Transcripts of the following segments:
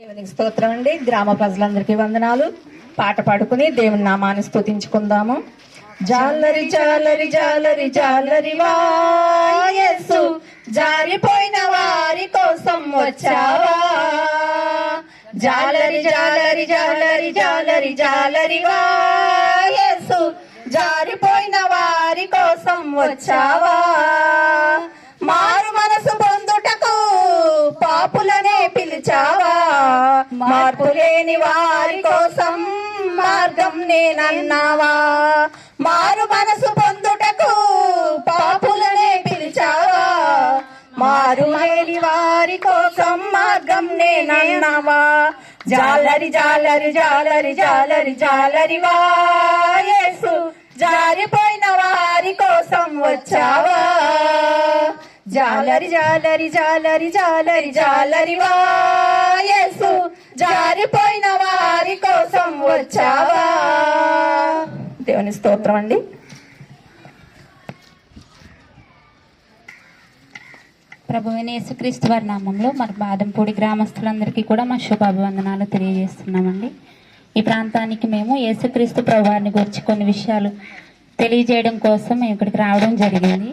దేవునికి స్తోత్రం అండి. గ్రామ ప్రజలందరికీ వందనాలు. పాట పాడుకుని దేవుని నామాన్ని స్తుతించుకుందాము. జాలరి జాలరి జాలరి జాలరి వాయసు జారిపోయిన వారి కోసం వచ్చావా? జాలరి జాలరి జాలరి జాలరి జాలరి వాయసు జారిపోయిన వారి కోసం వచ్చావా? మార్పు లేని వారి కోసం మార్గం నేనన్నావా? మారు మనసు పొందుటకు పాపులనే పిలిచావా? మారు లేని వారి కోసం మార్గం నేనన్నావా? జాలరి జాలరి జాలరి జాలరి జాలరి వాయేసు జారిపోయిన వారి కోసం వచ్చావా? జాలరి జాలరి జాలరి జాలరి జాలరి వాయేసు జారిపోయిన వారి కోసం వచ్చావా? దేవుని స్తోత్రం అండి. ప్రభువైన యేసుక్రీస్తు వారి నామంలో మరి బాదంపూడి గ్రామస్తులందరికీ కూడా మా శుభాభివందనాలు తెలియజేస్తున్నామండి. ఈ ప్రాంతానికి మేము యేసుక్రీస్తు ప్రభువారిని గురించి కొన్ని విషయాలు తెలియజేయడం కోసం మేము ఇక్కడికి రావడం జరిగింది.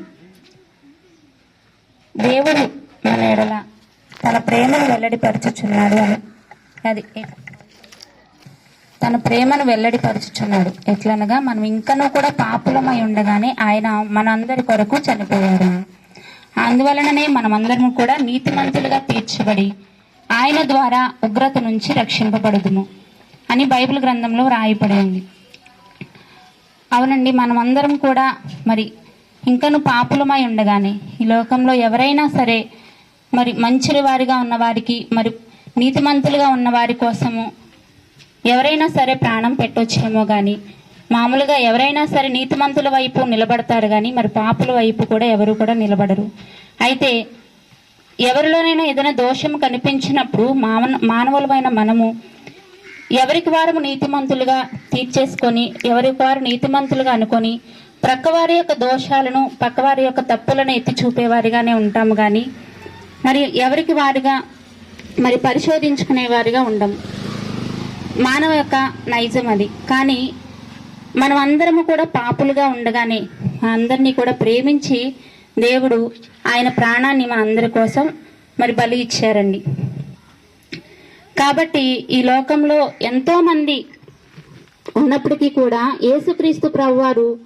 దేవుడు మన ఎడల తన ప్రేమను వెల్లడిపరచుచున్నాడు అని అది. తన ప్రేమను వెల్లడిపరుచుచున్నాడు. ఎట్లనగా మనం ఇంకనూ కూడా పాపులమై ఉండగానే ఆయన మనందరి కొరకు చనిపోయారు అందువలననే మనమందరం కూడా నీతిమంతులుగా తీర్చబడి ఆయన ద్వారా ఉగ్రత నుంచి రక్షింపబడుదుము అని బైబిల్ గ్రంథంలో రాయబడి ఉంది. అవునండి మనమందరం కూడా మరి ఇంకను పాపులమై ఉండగానే ఈ లోకంలో ఎవరైనా సరే మరి మంచి వారిగా ఉన్న వారికి మరి నీతిమంతులుగా ఉన్న వారి కోసము ఎవరైనా సరే ప్రాణం పెట్టొచ్చేమో కానీ మామూలుగా ఎవరైనా సరే నీతిమంతుల వైపు నిలబడతారు కానీ మరి పాపుల వైపు కూడా ఎవరు కూడా నిలబడరు. అయితే ఎవరిలోనైనా ఏదైనా దోషం కనిపించినప్పుడు మానవ మానవులమైన మనము ఎవరికి వారు నీతిమంతులుగా తీర్చేసుకొని ఎవరికి వారు నీతిమంతులుగా అనుకొని ప్రక్కవారి యొక్క దోషాలను పక్కవారి యొక్క తప్పులను ఎత్తి చూపేవారిగానే ఉంటాము కానీ మరి ఎవరికి వారిగా మరి పరిశోధించుకునే వారిగా ఉండము మానవ యొక్క నైజం అది. కానీ మనం అందరము కూడా పాపులుగా ఉండగానే అందరినీ కూడా ప్రేమించి దేవుడు ఆయన ప్రాణాన్ని మనందరి కోసం మరి బలి ఇచ్చారండి. కాబట్టి ఈ లోకంలో ఎంతోమంది ఉన్నప్పటికీ కూడా యేసుక్రీస్తు ప్రభువారు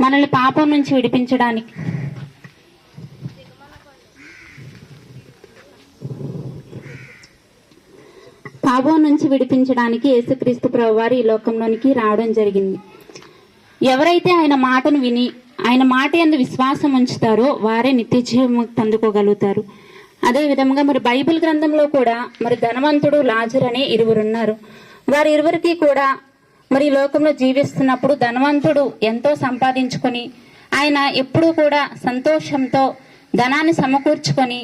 మనల్ని పాపం నుంచి విడిపించడానికి సాబో నుంచి విడిపించడానికి యేసుక్రీస్తు ప్రభువారు ఈ లోకంలోనికి రావడం జరిగింది. ఎవరైతే ఆయన మాటను విని ఆయన మాట ఎందు విశ్వాసం ఉంచుతారో వారే నిత్యజీవము అందుకోగలుగుతారు అదే విధంగా మరి బైబిల్ గ్రంథంలో కూడా మరి ధనవంతుడు లాజర్ అనే ఇరువురున్నారు. వారి ఇరువురికి కూడా మరి ఈ లోకంలో జీవిస్తున్నప్పుడు ధనవంతుడు ఎంతో సంపాదించుకొని ఆయన ఎప్పుడూ కూడా సంతోషంతో ధనాన్ని సమకూర్చుకొని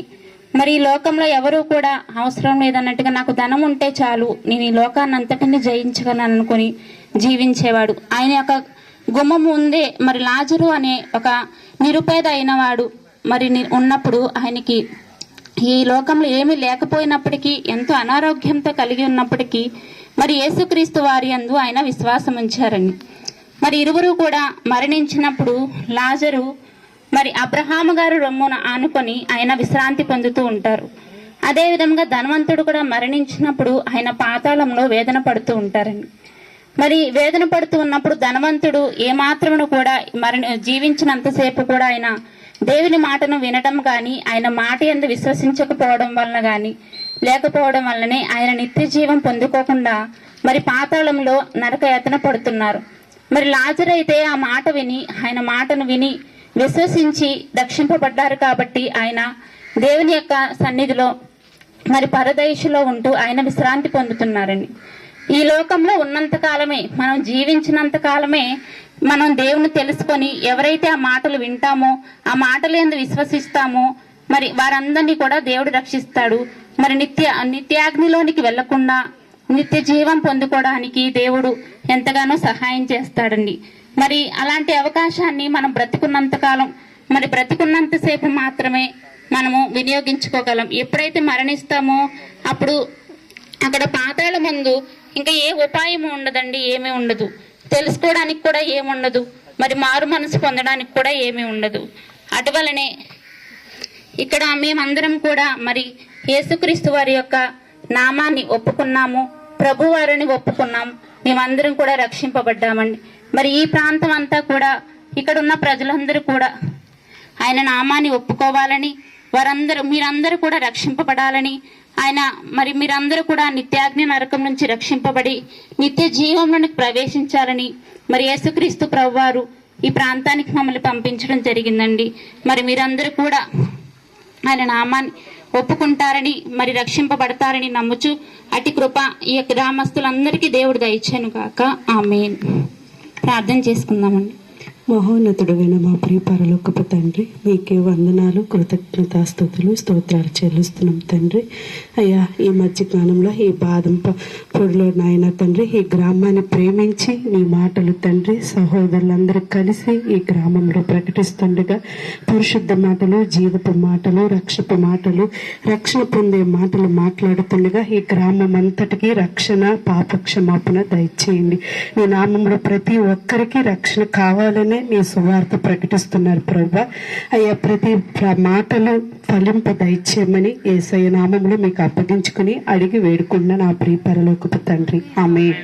మరి ఈ లోకంలో ఎవరు కూడా అవసరం లేదన్నట్టుగా నాకు ధనం ఉంటే చాలు. నేను ఈ లోకాన్ని అంతటిని జయించగలను అనుకుని జీవించేవాడు. ఆయన యొక్క గుమ్మం ఉందే మరి లాజరు అనే ఒక నిరుపేద అయినవాడు మరి ని- ఉన్నప్పుడు ఆయనకి ఈ లోకంలో ఏమీ లేకపోయినప్పటికీ ఎంతో అనారోగ్యంతో కలిగి ఉన్నప్పటికీ మరి యేసుక్రీస్తు వారి అందు ఆయన విశ్వాసం ఉంచారని మరి ఇరువురు కూడా మరణించినప్పుడు లాజరు మరి అబ్రహాము గారు రొమ్మున ఆనుకొని ఆయన విశ్రాంతి పొందుతూ ఉంటారు. అదేవిధంగా ధనవంతుడు కూడా మరణించినప్పుడు ఆయన పాతాళంలో వేదన పడుతూ ఉంటారండి మరి వేదన పడుతూ ఉన్నప్పుడు ధనవంతుడు ఏమాత్రమును కూడా మరణ జీవించినంతసేపు కూడా ఆయన దేవుని మాటను వినడం కానీ ఆయన మాట ఎందు విశ్వసించకపోవడం వలన కానీ లేకపోవడం వల్లనే ఆయన నిత్య జీవం పొందుకోకుండా మరి పాతాళంలో నరక నరకయాతన పడుతున్నారు. మరి లాజర్ అయితే ఆ మాట విని ఆయన మాటను విని విశ్వసించి రక్షింపబడ్డారు కాబట్టి ఆయన దేవుని యొక్క సన్నిధిలో మరి పరదేశులో ఉంటూ ఆయన విశ్రాంతి పొందుతున్నారండి ఈ లోకంలో ఉన్నంత కాలమే మనం జీవించినంత కాలమే మనం దేవుని తెలుసుకొని ఎవరైతే ఆ మాటలు వింటామో ఆ మాటలు ఎందు విశ్వసిస్తామో మరి వారందరినీ కూడా దేవుడు రక్షిస్తాడు. మరి నిత్య నిత్యాగ్నిలోనికి వెళ్ళకుండా నిత్య జీవం పొందుకోవడానికి దేవుడు ఎంతగానో సహాయం చేస్తాడండి. మరి అలాంటి అవకాశాన్ని మనం బ్రతికున్నంత కాలం మరి బ్రతికున్నంతసేపు మాత్రమే మనము వినియోగించుకోగలం. ఎప్పుడైతే మరణిస్తామో అప్పుడు అక్కడ పాతాల ముందు ఇంకా ఏ ఉపాయం ఉండదండి ఏమీ ఉండదు. తెలుసుకోవడానికి కూడా ఏముండదు. మరి మారు మనసు పొందడానికి కూడా ఏమీ ఉండదు. అటువలనే ఇక్కడ మేమందరం కూడా మరి యేసుక్రీస్తు వారి యొక్క నామాన్ని ఒప్పుకున్నాము ప్రభు వారిని మేమందరం కూడా రక్షింపబడ్డామండి. మరి ఈ ప్రాంతం అంతా కూడా ఇక్కడ ఉన్న ప్రజలందరూ కూడా ఆయన నామాన్ని ఒప్పుకోవాలని వారందరూ మీరందరూ కూడా రక్షింపబడాలని ఆయన మరి మీరందరూ కూడా నిత్యాగ్ని నరకం నుంచి రక్షింపబడి నిత్య జీవంలోనికి ప్రవేశించాలని మరి యేసుక్రీస్తు ప్రభువారు ఈ ప్రాంతానికి మమ్మల్ని పంపించడం జరిగిందండి. మరి మీరందరూ కూడా ఆయన నామాన్ని ఒప్పుకుంటారని మరి రక్షింపబడతారని నమ్ముచు అటి కృప ఈ యొక్క గ్రామస్తులందరికీ దేవుడు దయచేను కాక ఆమె ప్రార్థన చేసుకుందామండి. మహోన్నతుడైన మా ప్రియ పరలోకపు తండ్రి మీకే వందనాలు కృతజ్ఞతాస్థుతులు స్తోత్రాలు చెల్లిస్తున్నాం తండ్రి. అయ్యా ఈ మధ్య కాలంలో ఈ బాదం పొడిలో నాయన తండ్రి ఈ గ్రామాన్ని ప్రేమించి మీ మాటలు తండ్రి సహోదరులందరూ కలిసి ఈ గ్రామంలో ప్రకటిస్తుండగా పరిశుద్ధ మాటలు జీవపు మాటలు రక్షపు మాటలు రక్షణ పొందే మాటలు మాట్లాడుతుండగా ఈ గ్రామం అంతటికి రక్షణ పాపక్షమాపణ దయచేయండి. మీ నామంలో ప్రతి ఒక్కరికి రక్షణ కావాలనే నీ సువార్త ప్రకటిస్తున్నారు ప్రభా. అయ్యా ప్రతి మాటలు ఫలింప దయచేయమని ఏసయ్య నామంలో మీకు అప్పగించుకుని అడిగి వేడుకున్న నా ప్రియపరలోకపు తండ్రి. ఆమె